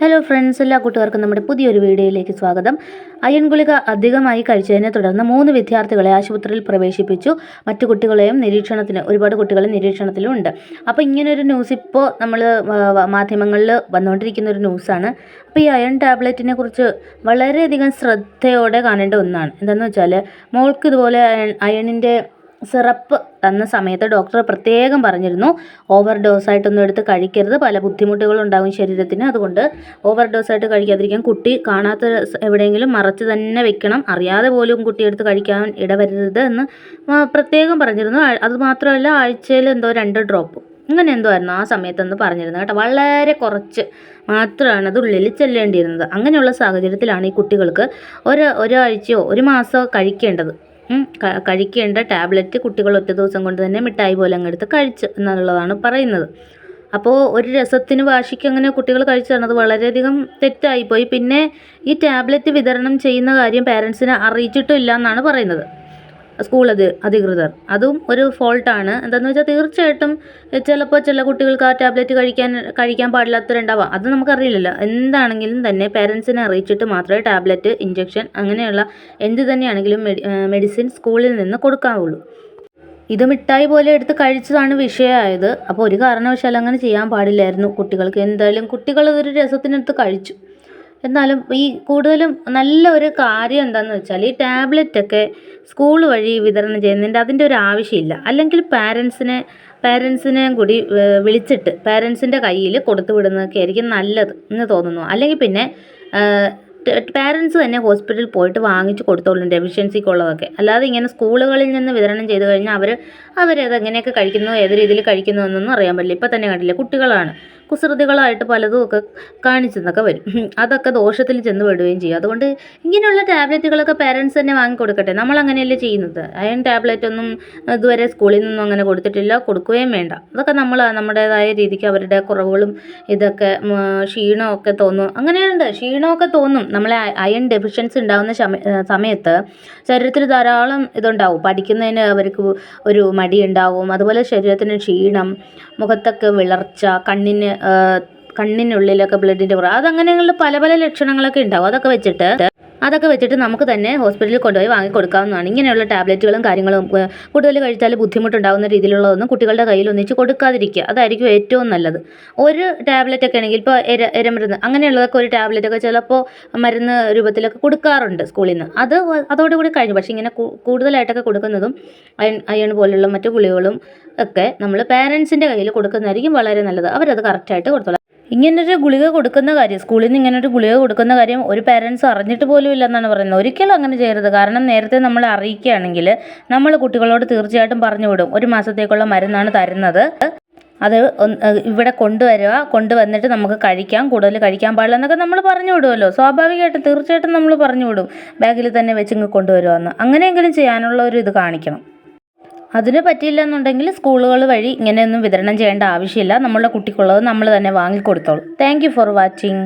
Hello friends എല്ലാ കൂട്ടുകാർക്കും നമ്മുടെ പുതിയൊരു വീഡിയോയിലേക്ക് സ്വാഗതം. അയൺ ഗുളിക അധികമായി കഴിച്ചതിനെ തുടർന്ന് മൂന്ന് വിദ്യാർത്ഥികളെ ആശുപത്രിയിൽ പ്രവേശിപ്പിച്ചു. മറ്റു കുട്ടികളെയും നിരീക്ഷണത്തിന് ഒരുപാട് കുട്ടികൾ നിരീക്ഷണത്തിലുണ്ട്. അപ്പോൾ ഇങ്ങനൊരു ന്യൂസ് ഇപ്പോൾ നമ്മൾ മാധ്യമങ്ങളിൽ വന്നുകൊണ്ടിരിക്കുന്ന ഒരു ന്യൂസാണ് അപ്പോൾ ഈ അയൺ ടാബ്ലറ്റിനെ കുറിച്ച് വളരെയധികം ശ്രദ്ധയോടെ കാണേണ്ട ഒന്നാണ്. എന്താണെന്ന് വെച്ചാൽ മോൾക്ക് ഇതുപോലെ അയണിന്റെ സിറപ്പ് തന്ന സമയത്ത് ഡോക്ടർ പ്രത്യേകം പറഞ്ഞിരുന്നു ഓവർ ഡോസായിട്ടൊന്നും എടുത്ത് കഴിക്കരുത്. പല ബുദ്ധിമുട്ടുകളും ഉണ്ടാകും ശരീരത്തിന്. അതുകൊണ്ട് ഓവർ ഡോസായിട്ട് കഴിക്കാതിരിക്കാൻ കുട്ടി കാണാത്ത എവിടെയെങ്കിലും മറച്ച് തന്നെ വെക്കണം. അറിയാതെ പോലും കുട്ടി എടുത്ത് കഴിക്കാൻ ഇടവരരുത് എന്ന് പ്രത്യേകം പറഞ്ഞിരുന്നു. അതുമാത്രമല്ല അത് മാത്രമല്ല ആഴ്ചയിൽ എന്തോ രണ്ട് ഡ്രോപ്പ്. ഇങ്ങനെ എന്തോ ആയിരുന്നു ആ സമയത്തെന്ന് പറഞ്ഞിരുന്നത് കേട്ടോ. വളരെ കുറച്ച് മാത്രമാണ് അത് ഉള്ളിൽ ചെല്ലേണ്ടിയിരുന്നത്. അങ്ങനെയുള്ള സാഹചര്യത്തിലാണ് ഈ കുട്ടികൾക്ക് ഒരു ഒരാഴ്ചയോ ഒരു മാസമോ കഴിക്കേണ്ടത്. കഴിക്കേണ്ട ടാബ്ലറ്റ് കുട്ടികൾ ഒറ്റ ദിവസം കൊണ്ട് തന്നെ മിഠായി പോലെ അങ്ങെടുത്ത് കഴിച്ചു എന്നുള്ളതാണ് പറയുന്നത്. അപ്പോൾ ഒരു രസത്തിന് വാശിക്ക് അങ്ങനെ കുട്ടികൾ കഴിച്ചതാണ്. അത് വളരെയധികം തെറ്റായിപ്പോയി. പിന്നെ ഈ ടാബ്ലറ്റ് വിതരണം ചെയ്യുന്ന കാര്യം പാരൻസിനെ അറിയിച്ചിട്ടും ഇല്ല എന്നാണ് പറയുന്നത്. സ്കൂൾ അധി അധികൃതർ. അതും ഒരു ഫോൾട്ടാണ്. എന്താണെന്ന് വെച്ചാൽ തീർച്ചയായിട്ടും ചിലപ്പോൾ ചില കുട്ടികൾക്ക് ആ ടാബ്ലറ്റ് കഴിക്കാൻ കഴിക്കാൻ പാടില്ലാത്തവരുണ്ടാവാം അത് നമുക്കറിയില്ലല്ലോ. എന്താണെങ്കിലും തന്നെ പേരൻസിനെ അറിയിച്ചിട്ട് മാത്രമേ ടാബ്ലറ്റ് ഇഞ്ചക്ഷൻ അങ്ങനെയുള്ള എന്ത് തന്നെയാണെങ്കിലും മെഡി മെഡിസിൻ സ്കൂളിൽ നിന്ന് കൊടുക്കാവുള്ളൂ. ഇത് മിഠായി പോലെ എടുത്ത് കഴിച്ചതാണ് വിഷയമായത് അപ്പോൾ ഒരു കാരണവശാലും അങ്ങനെ ചെയ്യാൻ പാടില്ലായിരുന്നു കുട്ടികൾക്ക്. എന്തായാലും കുട്ടികൾ ഇതൊരു രസത്തിനെടുത്ത് കഴിച്ചു. എന്നാലും ഈ കൂടുതലും നല്ല ഒരു കാര്യം എന്താണെന്ന് വെച്ചാൽ ഈ ടാബ്ലറ്റൊക്കെ സ്കൂൾ വഴി വിതരണം ചെയ്യുന്നതിന്റെ അതിന്റെ ഒരു ആവശ്യമില്ല. അല്ലെങ്കിൽ പാരൻസിനെ പാരൻസിനെയും കൂടി വിളിച്ചിട്ട് പാരൻസിന്റെ കയ്യിൽ കൊടുത്തു വിടുന്നതൊക്കെ ആയിരിക്കും നല്ലത് എന്ന് തോന്നുന്നു. അല്ലെങ്കിൽ പിന്നെ പാരൻസ് തന്നെ ഹോസ്പിറ്റലിൽ പോയിട്ട് വാങ്ങിച്ച് കൊടുത്തോളും ഡെഫിഷ്യൻസിക്കുള്ളതൊക്കെ അല്ലാതെ ഇങ്ങനെ സ്കൂളുകളിൽ നിന്ന് വിതരണം ചെയ്തു കഴിഞ്ഞാൽ അവർ അവരത് എങ്ങനെയൊക്കെ കഴിക്കുന്നു ഏത് രീതിയിൽ കഴിക്കുന്നു എന്നൊന്നും അറിയാൻ പറ്റില്ല. ഇപ്പം തന്നെ കണ്ടില്ലേ കുട്ടികളാണ്. കുസൃതികളായിട്ട് പലതും ഒക്കെ കാണിച്ചെന്നൊക്കെ വരും. അതൊക്കെ ദോഷത്തിൽ ചെന്ന് പെടുകയും ചെയ്യും. അതുകൊണ്ട് ഇങ്ങനെയുള്ള ടാബ്ലറ്റുകളൊക്കെ പാരൻസ് തന്നെ വാങ്ങിക്കൊടുക്കട്ടെ നമ്മൾ അങ്ങനെയല്ലേ ചെയ്യുന്നത്. അയൺ ടാബ്ലറ്റ് ഒന്നും ഇതുവരെ സ്കൂളിൽ നിന്നും അങ്ങനെ കൊടുത്തിട്ടില്ല. കൊടുക്കുകയും വേണ്ട. അതൊക്കെ നമ്മൾ നമ്മുടേതായ രീതിക്ക് അവരുടെ കുറവുകളും ഇതൊക്കെ ക്ഷീണമൊക്കെ തോന്നും. അങ്ങനെയുണ്ട്. ക്ഷീണമൊക്കെ തോന്നും. നമ്മളെ അയൺ ഡെഫിഷ്യൻസി ഉണ്ടാകുന്ന സമയത്ത് ശരീരത്തിൽ ധാരാളം ഇതുണ്ടാവും. പഠിക്കുന്നതിന് അവർക്ക് ഒരു മടി ഉണ്ടാവും അതുപോലെ ശരീരത്തിന് ക്ഷീണം മുഖത്തൊക്കെ വിളർച്ച കണ്ണിന് കണ്ണിനുള്ളിലൊക്കെ ബ്ലഡിന്റെ കുറവ് അതങ്ങനെയുള്ള പല പല ലക്ഷണങ്ങളൊക്കെ ഉണ്ടാവും. അതൊക്കെ വെച്ചിട്ട് അതൊക്കെ വെച്ചിട്ട് നമുക്ക് തന്നെ ഹോസ്പിറ്റലിൽ കൊണ്ടുപോയി വാങ്ങി കൊടുക്കാവുന്നതാണ് ഇങ്ങനെയുള്ള ടാബ്ലറ്റുകളും കാര്യങ്ങളും കൂടുതൽ കഴിച്ചാൽ ബുദ്ധിമുട്ടുണ്ടാകുന്ന രീതിയിലുള്ളതൊന്നും കുട്ടികളുടെ കയ്യിൽ ഒന്നിച്ച് കൊടുക്കാതിരിക്കുക. അതായിരിക്കും ഏറ്റവും നല്ലത്. ഒരു ടാബ്ലറ്റ് ഒക്കെ ആണെങ്കിൽ ഇപ്പോൾ എര എരമരുന്ന് അങ്ങനെയുള്ളതൊക്കെ ഒരു ടാബ്ലറ്റ് ഒക്കെ ചിലപ്പോൾ മരുന്ന് രൂപത്തിലൊക്കെ കൊടുക്കാറുണ്ട് സ്കൂളിൽ നിന്ന് അത് അതോടുകൂടി കഴിഞ്ഞു. പക്ഷേ ഇങ്ങനെ കൂടുതലായിട്ടൊക്കെ കൊടുക്കുന്നതും അയൺ അയൺ പോലുള്ള മറ്റു ഗുളികകളും ഒക്കെ നമ്മൾ പാരൻസിന്റെ കയ്യിൽ കൊടുക്കുന്നതായിരിക്കും വളരെ നല്ലത്. അവരത് കറക്റ്റായിട്ട് കൊടുത്തോളാം. ഇങ്ങനൊരു ഗുളിക കൊടുക്കുന്ന കാര്യം സ്കൂളിൽ നിന്ന് ഇങ്ങനൊരു ഗുളിക കൊടുക്കുന്ന കാര്യം ഒരു പേരൻസ് അറിഞ്ഞിട്ട് പോലും ഇല്ലെന്നാണ് പറയുന്നത്. ഒരിക്കലും അങ്ങനെ ചെയ്യരുത്. കാരണം നേരത്തെ നമ്മൾ അറിയിക്കുകയാണെങ്കിൽ നമ്മൾ കുട്ടികളോട് തീർച്ചയായിട്ടും പറഞ്ഞു വിടും. ഒരു മാസത്തേക്കുള്ള മരുന്നാണ് തരുന്നത്. അത് ഇവിടെ കൊണ്ടുവരിക. കൊണ്ടുവന്നിട്ട് നമുക്ക് കഴിക്കാം. കൂടുതൽ കഴിക്കാൻ പാടില്ല എന്നൊക്കെ നമ്മൾ പറഞ്ഞു വിടുമല്ലോ സ്വാഭാവികമായിട്ടും തീർച്ചയായിട്ടും നമ്മൾ പറഞ്ഞു വിടും. ബാഗിൽ തന്നെ വെച്ച് ഇങ്ങ് കൊണ്ടുവരുമെന്ന് അങ്ങനെയെങ്കിലും ചെയ്യാനുള്ള ഒരു ഇത് കാണിക്കണം. അതിന് പറ്റിയില്ല എന്നുണ്ടെങ്കിൽ സ്കൂളുകൾ വഴി ഇങ്ങനെയൊന്നും വിതരണം ചെയ്യേണ്ട ആവശ്യമില്ല. നമ്മളുടെ കുട്ടിക്കുള്ളത് നമ്മൾ തന്നെ വാങ്ങിക്കൊടുത്തോളൂ. Thank for watching